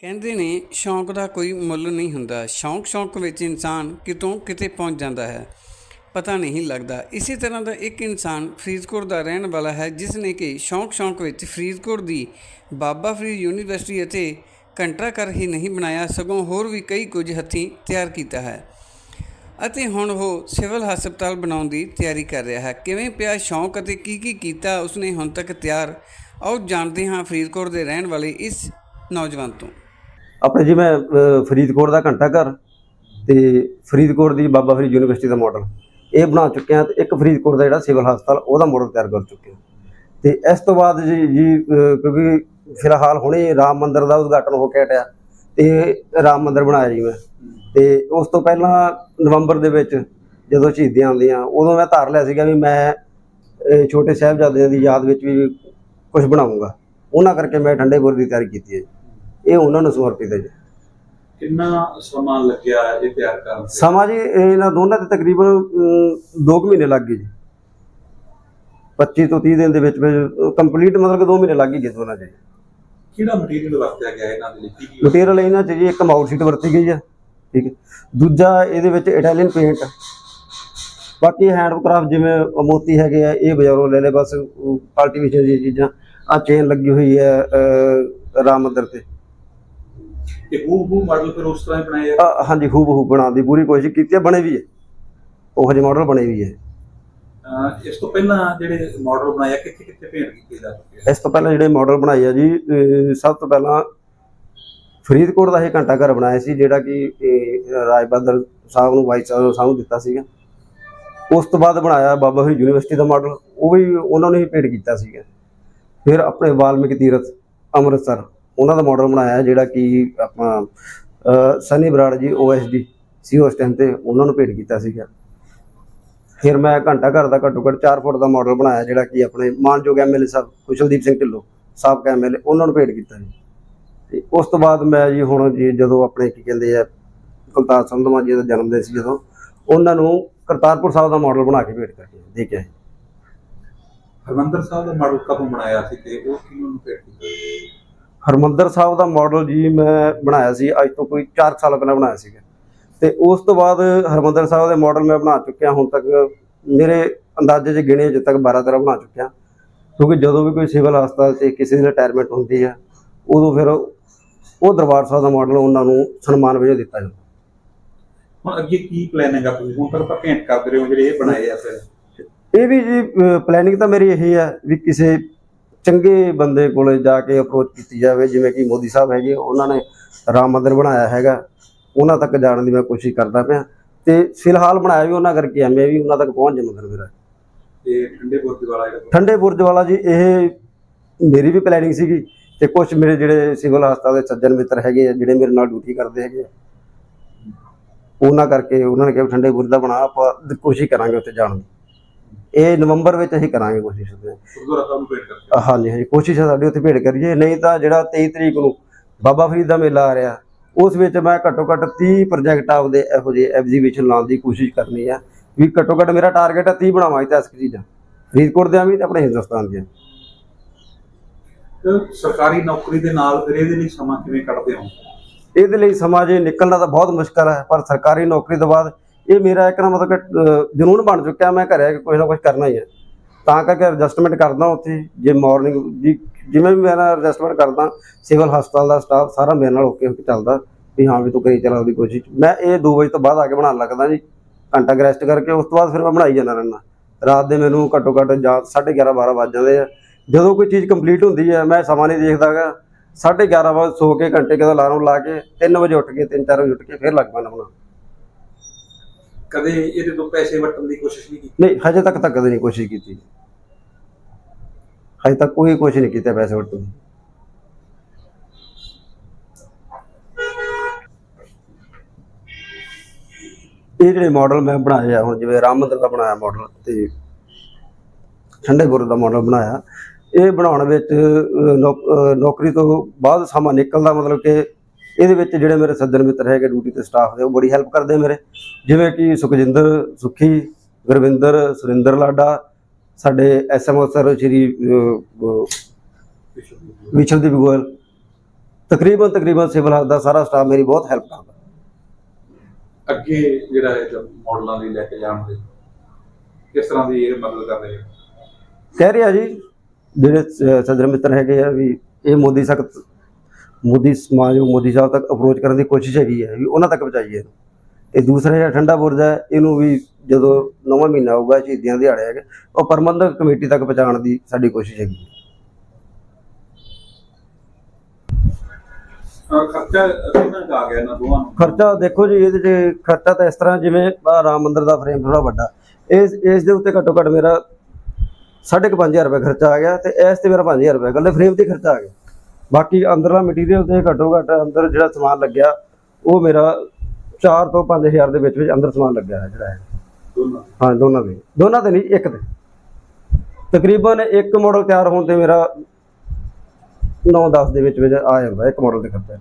ਕਹਿੰਦੇ ਨੇ, ਸ਼ੌਂਕ ਦਾ ਕੋਈ ਮੁੱਲ ਨਹੀਂ ਹੁੰਦਾ। ਸ਼ੌਂਕ ਸ਼ੌਂਕ ਵਿੱਚ ਇਨਸਾਨ ਕਿਤੋਂ ਕਿਤੇ ਪਹੁੰਚ ਜਾਂਦਾ ਹੈ। ਪਤਾ ਨਹੀਂ ਲੱਗਦਾ। ਇਸੇ ਤਰ੍ਹਾਂ ਦਾ ਇੱਕ ਇਨਸਾਨ ਫਰੀਦਕੋਟ ਦਾ ਰਹਿਣ ਵਾਲਾ ਹੈ, ਜਿਸ ਨੇ ਕਿ ਸ਼ੌਂਕ ਸ਼ੌਂਕ ਵਿੱਚ ਫਰੀਦਕੋਟ ਦੀ ਬਾਬਾ ਫਰੀਦ ਯੂਨੀਵਰਸਿਟੀ ਅਤੇ ਕੰਟਰਾ ਘਰ ਹੀ ਨਹੀਂ ਬਣਾਇਆ, ਸਗੋਂ ਹੋਰ ਵੀ ਕਈ ਕੁਝ ਹੱਥੀਂ ਤਿਆਰ ਕੀਤਾ ਹੈ ਅਤੇ ਹੁਣ ਉਹ ਸਿਵਲ ਹਸਪਤਾਲ ਬਣਾਉਣ ਦੀ ਤਿਆਰੀ ਕਰ ਰਿਹਾ ਹੈ। ਕਿਵੇਂ ਪਿਆ ਸ਼ੌਂਕ ਅਤੇ ਕੀ ਕੀ ਕੀਤਾ ਉਸਨੇ ਹੁਣ ਤੱਕ ਤਿਆਰ? ਆਓ ਜਾਣਦੇ ਹਾਂ ਫਰੀਦਕੋਟ ਦੇ ਰਹਿਣ ਵਾਲੇ ਇਸ ਨੌਜਵਾਨ ਤੋਂ। ਆਪਣੇ ਜੀ ਮੈਂ ਫਰੀਦਕੋਟ ਦਾ ਘੰਟਾ ਘਰ ਤੇ ਫਰੀਦਕੋਟ ਦੀ ਬਾਬਾ ਫਰੀਦ ਯੂਨੀਵਰਸਿਟੀ ਦਾ ਮਾਡਲ ਇਹ ਬਣਾ ਚੁੱਕੇ ਹਾਂ ਤੇ ਇੱਕ ਫਰੀਦਕੋਟ ਦਾ ਜਿਹੜਾ ਸਿਵਲ ਹਸਪਤਾਲ, ਉਹਦਾ ਮਾਡਲ ਤਿਆਰ ਕਰ ਚੁੱਕੇ ਹਾਂ। ਤੇ ਇਸ ਤੋਂ ਬਾਅਦ ਜੀ ਜੀ ਕਿਉਂਕਿ ਫਿਲਹਾਲ ਹੁਣੇ ਰਾਮ ਮੰਦਿਰ ਦਾ ਉਦਘਾਟਨ ਹੋ ਕੇ ਹਟਿਆ ਤੇ ਰਾਮ ਮੰਦਿਰ ਬਣਾਇਆ ਜੀ ਮੈਂ। ਤੇ ਉਸ ਤੋਂ ਪਹਿਲਾਂ ਨਵੰਬਰ ਦੇ ਵਿੱਚ ਜਦੋਂ ਸ਼ਹੀਦੀਆਂ ਆਉਂਦੀਆਂ, ਉਦੋਂ ਮੈਂ ਧਾਰ ਲਿਆ ਸੀਗਾ ਵੀ ਮੈਂ ਛੋਟੇ ਸਾਹਿਬਜ਼ਾਦਿਆਂ ਦੀ ਯਾਦ ਵਿੱਚ ਵੀ ਕੁਝ ਬਣਾਉਂਗਾ। ਉਹਨਾਂ ਕਰਕੇ ਮੈਂ ਠੰਡੇ ਬੁਰ ਦੀ ਤਿਆਰੀ ਕੀਤੀ ਹੈ ਜੀ। ਇਹ ਉਹਨਾਂ ਨੂੰ ਸਮਰਪਿਤ ਹੈ ਜੀ ਕਿੰਨਾ ਸਮਾਂ ਲੱਗਿਆ ਇਹ ਤਿਆਰ ਕਰਨ ਤੇ? ਸਮਾਂ ਜੀ ਇਹਨਾਂ ਦੋਨਾਂ ਤੇ ਤਕਰੀਬਨ 2 ਮਹੀਨੇ ਲੱਗ ਗਏ ਜੀ। 25 ਤੋਂ 30 ਦਿਨ ਦੇ ਵਿੱਚ ਵਿੱਚ ਕੰਪਲੀਟ ਮਤਲਬ ਕਿ 2 ਮਹੀਨੇ ਲੱਗ ਹੀ ਗਏ ਦੋਨਾਂ 'ਚ ਕਿਹੜਾ ਮਟੀਰੀਅਲ ਵਰਤਿਆ ਗਿਆ ਇਹਨਾਂ ਦੇ ਲਈ? ਕੀ ਕੀ ਮਟੀਰੀਅਲ ਇਹਨਾਂ 'ਚ ਜੀ ਇੱਕ ਮਾਊਟ ਸ਼ੀਟ ਵਰਤੀ ਗਈ ਹੈ ਠੀਕ ਹੈ। ਦੂਜਾ ਇਹਦੇ ਵਿੱਚ ਇਟਾਲੀਅਨ ਪੇਂਟ ਬਾਕੀ ਹੈਂਡਕ੍ਰਾਫਟ ਜਿਵੇਂ ਮੋਤੀ ਹੈਗੇ ਆ ਇਹ ਬਾਜ਼ਾਰੋਂ ਲੈ ਲੈ ਬਸ ਕਲਟੀਵੇਸ਼ਨ ਦੀ ਚੀਜ਼ਾਂ। ਆ ਚੇਨ ਲੱਗੀ ਹੋਈ ਹੈ ਰਾਮ ਮੰਦਿਰ ਤੇ। ਤੇ ਹੂ ਹੂ ਮਾਡਲ ਫਿਰ ਉਸ ਤਰ੍ਹਾਂ ਹੀ ਬਣਾਇਆ ਅ, ਹਾਂਜੀ ਹੂਬ ਹੂਬ ਬਣਾਉਣ ਦੀ ਪੂਰੀ ਕੋਸ਼ਿਸ਼ ਕੀਤੀ ਹੈ ਬਣੇ ਵੀ ਹੈ। ਉਹ ਜਿਹੇ ਮਾਡਲ ਬਣੇ ਵੀ ਹੈ। ਅਹ ਇਸ ਤੋਂ ਪਹਿਲਾਂ ਜਿਹੜੇ ਮਾਡਲ ਬਣਾਇਆ ਕਿੱਥੇ ਕਿੱਥੇ ਭੇਂਟ ਕੀਤੇ ਜਾ ਚੁੱਕੇ ਆ? ਇਸ ਤੋਂ ਪਹਿਲਾਂ ਜਿਹੜੇ ਮਾਡਲ ਬਣਾਏ ਆ ਜੀ ਅਹ ਸਭ ਤੋਂ ਪਹਿਲਾਂ ਫਰੀਦਕੋਟ ਦਾ ਇਹ ਘੰਟਾ ਘਰ ਬਣਾਇਆ ਸੀ ਜਿਹੜਾ ਕਿ ਅਹ, ਰਾਜ ਬਹਾਦਰ ਸਾਹਿਬ ਨੂੰ ਵਾਈਸ ਸਾਹਿਬ ਨੂੰ ਦਿੱਤਾ ਸੀਗਾ। ਉਸ ਤੋਂ ਬਾਅਦ ਬਣਾਇਆ ਬਾਬਾ ਫਰੀਦ ਯੂਨੀਵਰਸਿਟੀ ਦਾ ਮਾਡਲ ਉਹ ਵੀ ਉਹਨਾਂ ਨੇ ਹੀ ਭੇਟ ਕੀਤਾ ਸੀਗਾ। ਫਿਰ ਆਪਣੇ ਵਾਲਮੀਕੀ ਤੀਰਥ ਅੰਮ੍ਰਿਤਸਰ ਉਹਨਾਂ ਦਾ ਮਾਡਲ ਬਣਾਇਆ ਜਿਹੜਾ ਕਿ ਆਪਾਂ ਸਨੀ ਬਰਾੜ ਜੀ ਓਐਸਡੀ ਸੀ ਉਸ ਟਾਈਮ ਤੇ ਉਹਨਾਂ ਨੂੰ ਭੇਟ ਕੀਤਾ ਸੀਗਾ। ਫਿਰ ਮੈਂ ਘੰਟਾ ਘਰ ਦਾ ਘੱਟੋ ਘੱਟ 4 ਫੁੱਟ ਦਾ ਮਾਡਲ ਬਣਾਇਆ ਜਿਹੜਾ ਕਿ ਆਪਣੇ ਮਾਨਯੋਗ ਐਮਐਲਏ ਸਾਹਿਬ ਕੁਸ਼ਲਦੀਪ ਸਿੰਘ ਢਿੱਲੋਂ ਸਾਬਕਾ ਐਮਐਲਏ ਉਹਨਾਂ ਨੂੰ ਭੇਟ ਕੀਤਾ ਜੀ। ਤੇ ਉਸ ਤੋਂ ਬਾਅਦ ਮੈਂ ਜੀ ਹੁਣ ਜੀ ਜਦੋਂ ਆਪਣੇ ਕੀ ਕਹਿੰਦੇ ਆ, ਕੁਲਤਾਰ ਸੰਧਮਾ ਜੀ ਦਾ ਜਨਮ ਦਿਨ ਸੀ ਜਦੋਂ, ਉਹਨਾਂ ਨੂੰ ਕਰਤਾਰਪੁਰ ਸਾਹਿਬ ਦਾ ਮਾਡਲ ਬਣਾ ਕੇ ਭੇਟ ਕਰਕੇ ਦੇ ਕੇ ਆਏ ਹਰਮੰਦਰ ਸਾਹਿਬ ਦਾ ਮਾਡਲ ਕਦੋਂ ਬਣਾਇਆ ਸੀ ਤੇ ਉਹ ਕਿਹਨੂੰ ਭੇਟ ਕੀਤਾ? ਹਰਮੰਦਰ ਸਾਹਿਬ ਦਾ ਮਾਡਲ ਜੀ ਮੈਂ ਬਣਾਇਆ ਸੀ ਅੱਜ ਤੋਂ ਕੋਈ 4 ਸਾਲ ਪਹਿਲਾਂ ਬਣਾਇਆ ਸੀਗਾ। ਤੇ ਉਸ ਤੋਂ ਬਾਅਦ ਹਰਮੰਦਰ ਸਾਹਿਬ ਦੇ ਮਾਡਲ ਮੈਂ ਬਣਾ ਚੁੱਕਿਆ ਹੁਣ ਤੱਕ ਮੇਰੇ ਅੰਦਾਜ਼ੇ 'ਚ ਗਿਣੇ ਅਜੇ ਤੱਕ 12 13 ਬਣਾ ਚੁੱਕਿਆ। ਕਿਉਂਕਿ ਜਦੋਂ ਵੀ ਕੋਈ ਸਿਵਲ ਹਸਪਤਾਲ 'ਚ ਕਿਸੇ ਦੀ ਰਿਟਾਇਰਮੈਂਟ ਹੁੰਦੀ ਹੈ ਉਦੋਂ ਫਿਰ ਉਹ ਦਰਬਾਰ ਸਾਹਿਬ ਦਾ ਮਾਡਲ ਉਹਨਾਂ ਨੂੰ ਸਨਮਾਨ ਵਜੋਂ ਦਿੱਤਾ ਜਾਂਦਾ। ਹੁਣ ਅੱਗੇ ਕੀ ਪਲਾਨਿੰਗ ਆ ਤੁਸੀਂ? ਹੁਣ ਤੱਕ ਤਾਂ ਭੇਂਟ ਕਰਦੇ ਰਹੇ ਹੋ ਜਿਹੜੇ ਇਹ ਬਣਾਏ ਆ ਫਿਰ। ਇਹ ਵੀ ਜੀ ਪਲੈਨਿੰਗ ਤਾਂ ਮੇਰੀ ਇਹੀ ਹੈ ਵੀ ਕਿਸੇ ਚੰਗੇ ਬੰਦੇ ਕੋਲੇ ਜਾ ਕੇ ਅਪਰੋਚ ਕੀਤੀ ਜਾਵੇ ਜਿਵੇਂ ਕਿ ਮੋਦੀ ਸਾਹਿਬ ਹੈਗੇ ਉਹਨਾਂ ਨੇ ਰਾਮ ਮੰਦਿਰ ਬਣਾਇਆ ਹੈਗਾ। ਉਹਨਾਂ ਤੱਕ ਜਾਣ ਦੀ ਮੈਂ ਕੋਸ਼ਿਸ਼ ਕਰਦਾ ਪਿਆ। ਤੇ ਫਿਲਹਾਲ ਬਣਾਇਆ ਵੀ ਉਹਨਾਂ ਕਰਕੇ ਆ ਮੈਂ ਵੀ ਉਹਨਾਂ ਤੱਕ ਪਹੁੰਚ ਜਾ ਮੰਦਿਰ ਮੇਰਾ ਤੇ ਠੰਡੇ ਬੁਰਜ ਵਾਲਾ ਜਿਹੜਾ ਠੰਡੇ ਬੁਰਜ ਵਾਲਾ ਜੀ ਇਹ ਮੇਰੀ ਵੀ ਪਲੈਨਿੰਗ ਸੀਗੀ ਤੇ ਕੁਝ ਮੇਰੇ ਜਿਹੜੇ ਸਿਵਲ ਹਸਪਤਾਲ ਦੇ ਸੱਜਣ ਮਿੱਤਰ ਹੈਗੇ ਆ ਜਿਹੜੇ ਮੇਰੇ ਨਾਲ ਡਿਊਟੀ ਕਰਦੇ ਹੈਗੇ ਉਹਨਾਂ ਕਰਕੇ ਉਹਨਾਂ ਨੇ ਕਿਹਾ ਠੰਡੇ ਬੁਰਜ ਦਾ ਬਣਾ ਆਪਾਂ ਕੋਸ਼ਿਸ਼ ਕਰਾਂਗੇ ਉੱਥੇ ਜਾਣ ਦੀ। ਇਹ ਨਵੰਬਰ ਵਿੱਚ ਅਸੀਂ ਕਰਾਂਗੇ ਕੋਸ਼ਿਸ਼ ਉੱਥੇ ਗੁਰਦੁਆਰਾ ਸਾਹਿਬ ਨੂੰ ਭੇਟ ਕਰਕੇ। ਹਾਂਜੀ ਹਾਂਜੀ ਕੋਸ਼ਿਸ਼ ਹੈ ਸਾਡੀ ਉੱਥੇ ਭੇਟ ਕਰੀਏ। ਨਹੀਂ ਤਾਂ ਜਿਹੜਾ 23 ਤਰੀਕ ਨੂੰ ਬਾਬਾ ਫਰੀਦ ਦਾ ਮੇਲਾ ਆ ਰਿਹਾ ਉਸ ਵਿੱਚ ਮੈਂ ਘੱਟੋ ਘੱਟ 30 ਪ੍ਰੋਜੈਕਟ ਆਪਦੇ ਇਹੋ ਜਿਹੇ ਐਗਜ਼ੀਬਿਸ਼ਨ ਲਾਉਣ ਦੀ ਕੋਸ਼ਿਸ਼ ਕਰਨੀ ਹੈ ਵੀ ਘੱਟੋ ਘੱਟ ਮੇਰਾ ਟਾਰਗੇਟ ਹੈ 30 ਬਣਾਵਾਂ ਇਤਿਹਾਸਕ ਚੀਜ਼ਾਂ ਫਰੀਦਕੋਟ ਦੇ ਵੀ ਤੇ ਆਪਣੇ ਹਿੰਦੁਸਤਾਨ ਦੀਆਂ ਸਰਕਾਰੀ ਨੌਕਰੀ ਦੇ ਨਾਲ ਫਿਰ ਇਹਦੇ ਲਈ ਸਮਾਂ ਕਿਵੇਂ ਕੱਢਦੇ ਹੋ? ਇਹਦੇ ਲਈ ਸਮਾਜ ਇਹ ਨਿਕਲਣਾ ਤਾਂ ਬਹੁਤ ਮੁਸ਼ਕਲ ਹੈ ਪਰ ਸਰਕਾਰੀ ਨੌਕਰੀ ਤੋਂ ਬਾਅਦ ਇਹ ਮੇਰਾ ਇੱਕ ਨਾ ਮਤਲਬ ਕਿ ਅਹ, ਜਨੂਨ ਬਣ ਚੁੱਕਿਆ ਮੈਂ ਘਰੇ ਕਿ ਕੁਝ ਨਾ ਕੁਝ ਕਰਨਾ ਹੀ ਹੈ। ਤਾਂ ਕਰਕੇ ਐਡਜਸਟਮੈਂਟ ਕਰਦਾ ਉੱਥੇ ਜੇ ਮਾਰਨਿੰਗ ਜੀ ਜਿਵੇਂ ਵੀ ਮੈਂ ਐਡਜਸਟਮੈਂਟ ਕਰਦਾ ਸਿਵਲ ਹਸਪਤਾਲ ਦਾ ਸਟਾਫ ਸਾਰਾ ਮੇਰੇ ਨਾਲ ਓਕੇ ਹੋ ਕੇ ਚੱਲਦਾ ਵੀ ਹਾਂ ਵੀ ਤੂੰ ਕਰੀ ਚਲਾ ਉਹਦੀ ਕੋਸ਼ਿਸ਼। ਮੈਂ ਇਹ 2 ਵਜੇ ਤੋਂ ਬਾਅਦ ਆ ਕੇ ਬਣਾਉਣ ਲੱਗਦਾ ਜੀ। ਘੰਟਾ ਰੈਸਟ ਕਰਕੇ ਉਸ ਤੋਂ ਬਾਅਦ ਫਿਰ ਮੈਂ ਬਣਾਈ ਜਾਂਦਾ ਰਹਿੰਦਾ। ਰਾਤ ਦੇ ਮੈਨੂੰ ਘੱਟੋ ਘੱਟ ਜਾਂ 11:30 12 ਵੱਜ ਜਾਂਦੇ ਆ। ਜਦੋਂ ਕੋਈ ਚੀਜ਼ ਕੰਪਲੀਟ ਹੁੰਦੀ ਹੈ ਮੈਂ ਸਮਾਂ ਨਹੀਂ ਦੇਖਦਾਗਾ 11:30 ਵਜੇ ਸੋ ਕੇ ਘੰਟੇ ਕਿਦਾ ਅਲਾਰਮ ਲਾ ਕੇ 3 ਵਜੇ ਉੱਠ ਕੇ 3-4 ਵਜੇ ਉੱਠ ਕੇ ਫਿਰ ਲੱਗ ਪੈਣਾ ਬਣਾਉਣ ਕਦੇ ਇਹਦੇ ਤੋਂ ਪੈਸੇ ਵਟਣ ਦੀ ਕੋਸ਼ਿਸ਼ ਨਹੀਂ ਕੀਤੀ? ਨਹੀਂ ਹਜੇ ਤੱਕ ਤਾਂ ਕਦੇ ਨਹੀਂ ਕੋਸ਼ਿਸ਼ ਕੀਤੀ। ਹਜੇ ਤੱਕ ਕੋਈ ਕੋਸ਼ਿਸ਼ ਨਹੀਂ ਕੀਤੀ ਪੈਸੇ ਵਟਣ ਦੀ। ਇਹ ਜਿਹੜੇ ਮਾਡਲ ਮੈਂ ਬਣਾਏ ਆ ਹੁਣ ਜਿਵੇਂ ਰਾਮ ਮੰਦਿਰ ਦਾ ਬਣਾਇਆ ਮਾਡਲ ਤੇ ਠੰਡੇ ਗੁਰੂ ਦਾ ਮਾਡਲ ਬਣਾਇਆ ਇਹ ਬਣਾਉਣ ਵਿੱਚ ਅਹ, ਨੌਕਰੀ ਤੋਂ ਬਾਅਦ ਸਮਾਂ ਨਿਕਲਦਾ ਮਤਲਬ ਕਿ ਇਹਦੇ ਵਿੱਚ ਜਿਹੜੇ ਮੇਰੇ ਸੱਜਣ ਮਿੱਤਰ ਹੈਗੇ ਡਿਊਟੀ ਤੇ ਸਟਾਫ ਦੇ ਉਹ ਬੜੀ ਹੈਲਪ ਕਰਦੇ ਮੇਰੇ। ਜਿਵੇਂ ਕਿ ਸੁਖਜਿੰਦਰ ਸੁਖੀ ਗੁਰਵਿੰਦਰ ਸੁਰਿੰਦਰ ਲਾਡਾ ਸਾਡੇ ਐਸਐਮਓ ਸਰ ਸ਼੍ਰੀ ਵਿਸ਼ਵਦੀਪ ਗੋਇਲ। ਤਕਰੀਬਨ ਤਕਰੀਬਨ ਸਿਵਲ ਹੱਥ ਦਾ ਸਾਰਾ ਸਟਾਫ ਮੇਰੀ ਬਹੁਤ ਹੈਲਪ ਕਰਦਾ। ਅੱਗੇ ਜਿਹੜਾ ਹੈ ਮਾਡਲਾਂ ਲਈ ਲੈ ਕੇ ਜਾਣ ਦੇ ਕਿਸ ਤਰ੍ਹਾਂ ਦੀ ਇਹ ਮਦਦ ਕਰ ਰਹੇ ਕਹਿ ਰਿਹਾ ਜੀ ਜਿਹੜੇ ਸੱਜਣ ਮਿੱਤਰ ਹੈਗੇ ਆ ਵੀ ਇਹ ਮੋਦੀ ਸਖਤ ਮੋਦੀ ਸਮਾਜ ਨੂੰ ਮੋਦੀ ਸਾਹਿਬ ਤੱਕ ਅਪਰੋਚ ਕਰਨ ਦੀ ਕੋਸ਼ਿਸ਼ ਹੈਗੀ ਹੈ ਵੀ ਉਹਨਾਂ ਤੱਕ ਪਹੁੰਚਾਈਏ। ਤੇ ਦੂਸਰਾ ਜਿਹੜਾ ਠੰਡਾ ਬੁਰਜ ਹੈ ਇਹਨੂੰ ਵੀ ਜਦੋਂ ਨਵਾਂ ਮਹੀਨਾ ਆਊਗਾ ਸ਼ਹੀਦੀਆਂ ਦਿਹਾੜੇ ਹੈਗੇ ਉਹ ਪ੍ਰਬੰਧਕ ਕਮੇਟੀ ਤੱਕ ਪਹੁੰਚਾਉਣ ਦੀ ਸਾਡੀ ਕੋਸ਼ਿਸ਼ ਹੈਗੀ। ਹੈ ਖਰਚਾ ਕਿੰਨਾ ਕੁ ਆ ਗਿਆ ਇਹਨਾਂ ਦੋਵਾਂ ਨੂੰ? ਖਰਚਾ ਦੇਖੋ ਜੀ ਇਹਦੇ 'ਚ ਖਰਚਾ ਤਾਂ ਇਸ ਤਰ੍ਹਾਂ ਜਿਵੇਂ ਰਾਮ ਮੰਦਿਰ ਦਾ ਫਰੇਮ ਥੋੜਾ ਵੱਡਾ। ਇਸ ਇਸ ਦੇ ਉੱਤੇ ਘੱਟੋ ਘੱਟ ਮੇਰਾ ਸਾਢੇ ਕੁ ਪੰਜ ਹਜ਼ਾਰ ਰੁਪਏ ਖਰਚਾ ਆ ਗਿਆ ਤੇ ਇਸ ਤੇ ਮੇਰਾ 5000 ਰੁਪਏ ਇਕੱਲੇ ਫਰੇਮ ਤੇ ਖਰਚਾ ਆ ਗਿਆ। ਬਾਕੀ ਅੰਦਰਲਾ ਮਟੀਰੀਅਲ ਤੇ ਘੱਟੋ ਘੱਟ ਅੰਦਰ ਜਿਹੜਾ ਸਮਾਨ ਲੱਗਿਆ ਉਹ ਮੇਰਾ 4 ਤੋਂ 5000 ਦੇ ਵਿੱਚ ਵਿੱਚ ਅੰਦਰ ਸਮਾਨ ਲੱਗਿਆ ਹੈ ਜਿਹੜਾ ਹੈ। ਦੋਨਾਂ? ਹਾਂ ਦੋਨਾਂ ਦੇ। ਦੋਨਾਂ ਤੇ ਨਹੀਂ ਇੱਕ ਤੇ ਤਕਰੀਬਨ ਇੱਕ ਮਾਡਲ ਤਿਆਰ ਹੋਣ ਤੇ ਮੇਰਾ 9-10 ਦੇ ਵਿੱਚ ਵਿੱਚ ਆ ਜਾਂਦਾ ਇੱਕ ਮਾਡਲ ਦੇ ਖਰਚਾ